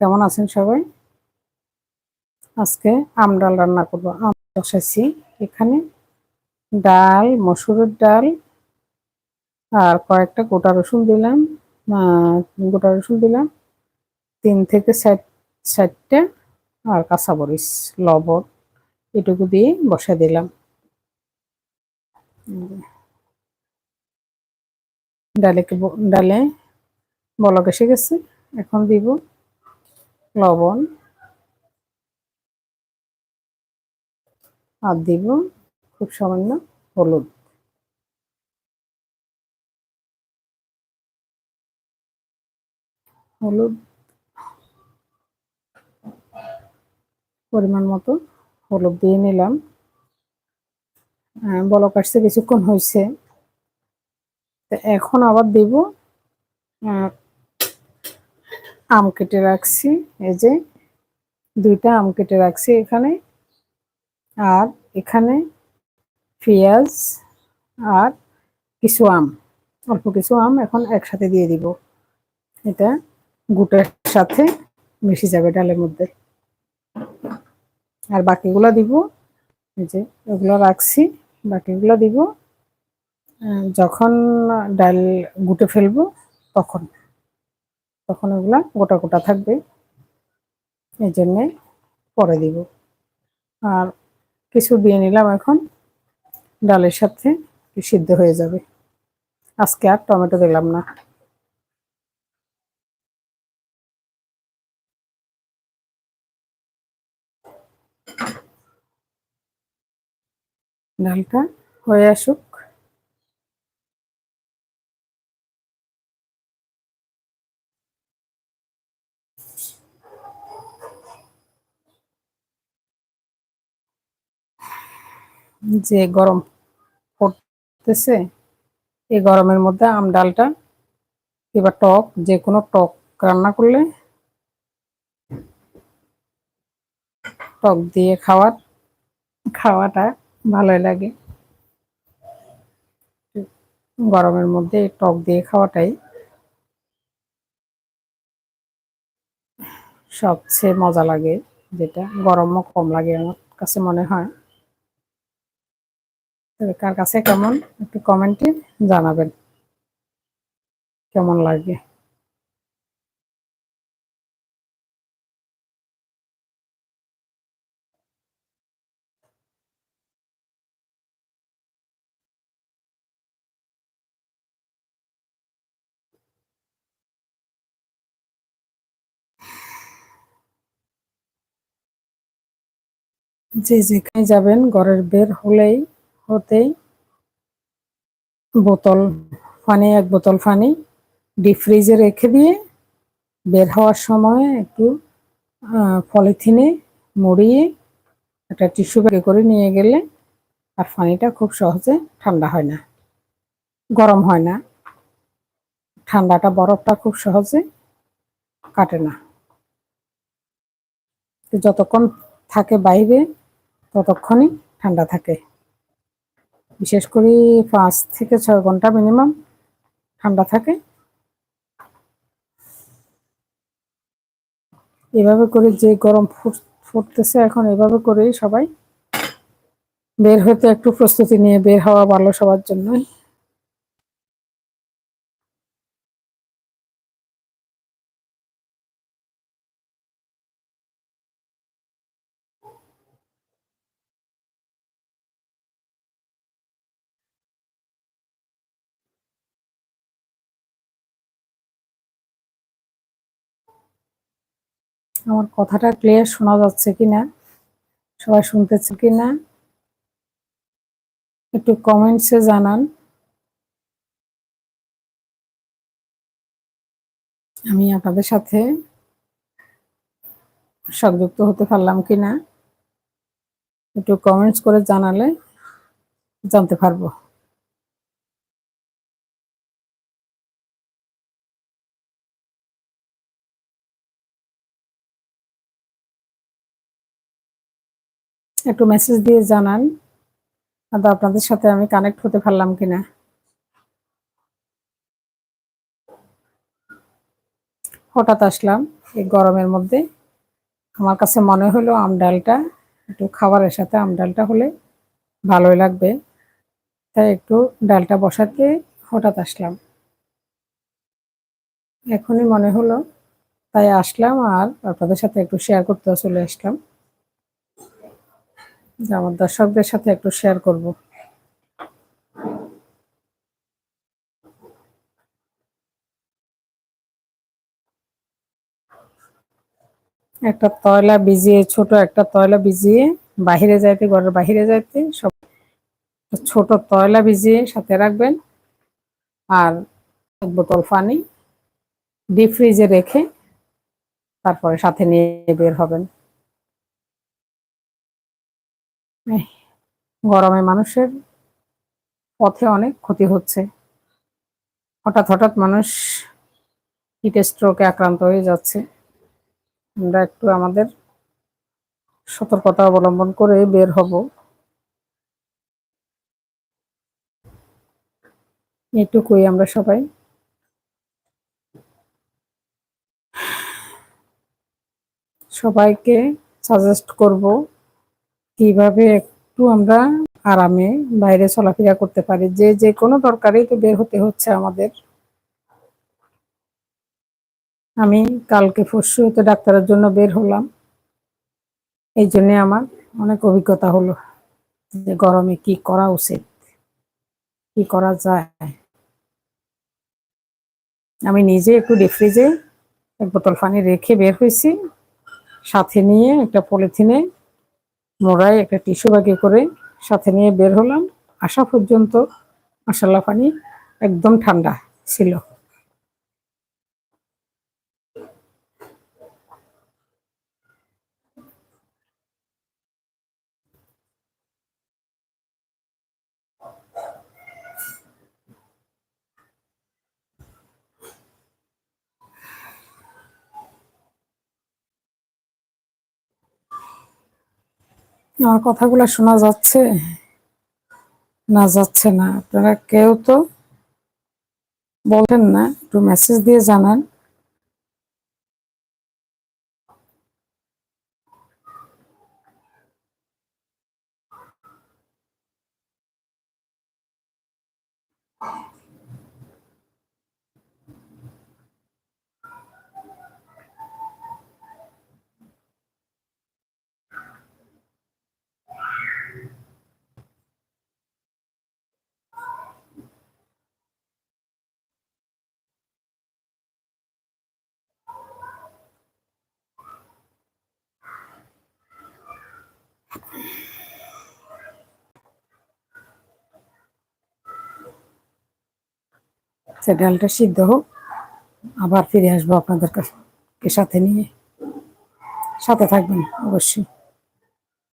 কেমন আছেন সবাই? আজকে আম ডাল রান্না করব। আম বসাইছি এখানে। ডাল, মসুরের ডাল আর কয়েকটা গোটা রসুন দিলাম। গোটা রসুন দিলাম। তিন থেকে ষাটটা আর কাঁচা কাঁচামরিচ, লবণ এটুকু দিয়ে বসা দিলাম। ডালে ডালে বলক এসে গেছে। এখন দিব লবণ আর দিব খুব সামান্য হলুদ। হলুদ পরিমাণ মতো হলুদ দিয়ে নিলাম। বলক আসছে, কিছুক্ষণ হয়েছে। এখন আবার দিব আম কেটে রাখছি, এই যে দুইটা আম কেটে রাখছি এখানে। আর এখানে পেঁয়াজ আর কিছু আম, অল্প কিছু আম এখন একসাথে দিয়ে দিব। এটা গুটের সাথে মিশে যাবে ডালের মধ্যে। আর বাকিগুলো দিব, এই যে এগুলো রাখছি, বাকিগুলো দিব। যখন ডাল গুটে ফেলব তখন। তখন ওগুলা গোটা গোটা থাকবে। এই জন্যে পরে দিব। আর কিছু দিয়ে নিলাম এখন। ডালের সাথে সিদ্ধ হয়ে যাবে। আজকে আর টমেটো দিলাম না। ডালটা হয়ে আসুক। যে গরম পড়তেছে, এই গরমের মধ্যে আম ডালটা এবার টক, যে কোনো টক রান্না করলে টক দিয়ে খাওয়ার, খাওয়াটা ভালোই লাগে। গরমের মধ্যে টক দিয়ে খাওয়াটাই সবচেয়ে মজা লাগে, যেটা গরমও কম লাগে আমার কাছে মনে হয়। কার কাছে কেমন? একটু কমেন্টে জানাবেন। কেমন লাগে? যে যেখানে যাবেন ঘরের বের হলেই হতেই বোতল পানি এক বোতল পানি ডিপ ফ্রিজে রেখে দিয়ে বের হওয়ার সময় একটু পলিথিনে মুড়িয়ে একটা টিস্যু ব্যাগে করে নিয়ে গেলে আর পানিটা খুব সহজে ঠান্ডা হয় না, গরম হয় না। ঠান্ডাটা, বরফটা খুব সহজে কাটে না। যতক্ষণ থাকে বাইরে, ততক্ষণই ঠান্ডা থাকে। বিশেষ করে পাঁচ থেকে ছয় ঘণ্টা মিনিমাম ঠান্ডা থাকে। এভাবে করে যে গরম ফুটতেছে এখন এভাবে করেই সবাই বের হতে একটু প্রস্তুতি নিয়ে বের হওয়া ভালো সবার জন্যই। আমার কথাটা ক্লিয়ার শোনা যাচ্ছে কিনা? সবাই শুনতেছে কিনা? একটু কমেন্টসে জানান। আমি আপনাদের সাথে সংযুক্ত হতে পারলাম কিনা? একটু কমেন্টস করে জানালে জানতে পারব। একটু মেসেজ দিয়ে জানান। আদা আপনাদের সাথে আমি কানেক্ট হতে পারলাম কিনা? হঠাৎ আসলাম এই গরমের মধ্যে। আমার কাছে মনে হলো আম ডালটা, একটু খাবারের সাথে আম ডালটা হলে ভালোই লাগবে। তাই একটু ডালটা বসাতে হঠাৎ আসলাম। এখনই মনে হলো, তাই আসলাম আর আপনাদের সাথে একটু শেয়ার করতে চলে আসলাম। আমার দর্শকদের সাথে একটু শেয়ার করব। একটা তয়লা ভিজিয়ে, ছোট একটা তয়লা ভিজিয়ে, বাহিরে যাইতে, ঘরের বাহিরে যাইতে, সব ছোট তয়লা ভিজিয়ে সাথে রাখবেন। আর এক বোতল পানি ডিপ ফ্রিজে রেখে তারপরে সাথে নিয়ে বের হবেন। গরমে মানুষের পথে অনেক ক্ষতি হচ্ছে। হঠাৎ হঠাৎ মানুষ হিট স্ট্রোকে আক্রান্ত হয়ে যাচ্ছে। আমরা একটু আমাদের সতর্কতা অবলম্বন করে বের হব। এটুকুই আমরা সবাই। সবাইকে সাজেস্ট করব কীভাবে একটু আমরা আরামে বাইরে চলাফেরা করতে পারি? যে যে কোনো দরকারেই তো বের হতে হচ্ছে আমাদের। আমি কালকে পরশু ডাক্তারের জন্য বের হলাম। এই জন্যে আমার অনেক অভিজ্ঞতা হলো যে, গরমে কি করা উচিত? কি করা যায়? আমি নিজে একটু ডিফ্রিজে এক বোতল পানি রেখে বের হয়েছি। সাথে নিয়ে একটা পলিথিনে মোড়ায় একটা টিস্যু বাকি করে সাথে নিয়ে বের হলাম। আসা পর্যন্ত মশলা পানি একদম ঠান্ডা ছিল। আমার কথাগুলো শোনা যাচ্ছে? না যাচ্ছে না। আপনারা কেউ তো বলেন না, একটু মেসেজ দিয়ে জানান। সে ডালটা সিদ্ধ হোক। আবার ফিরে আসব আপনাদের কাছে সাথে নিয়ে। সাথে থাকবেন অবশ্যই।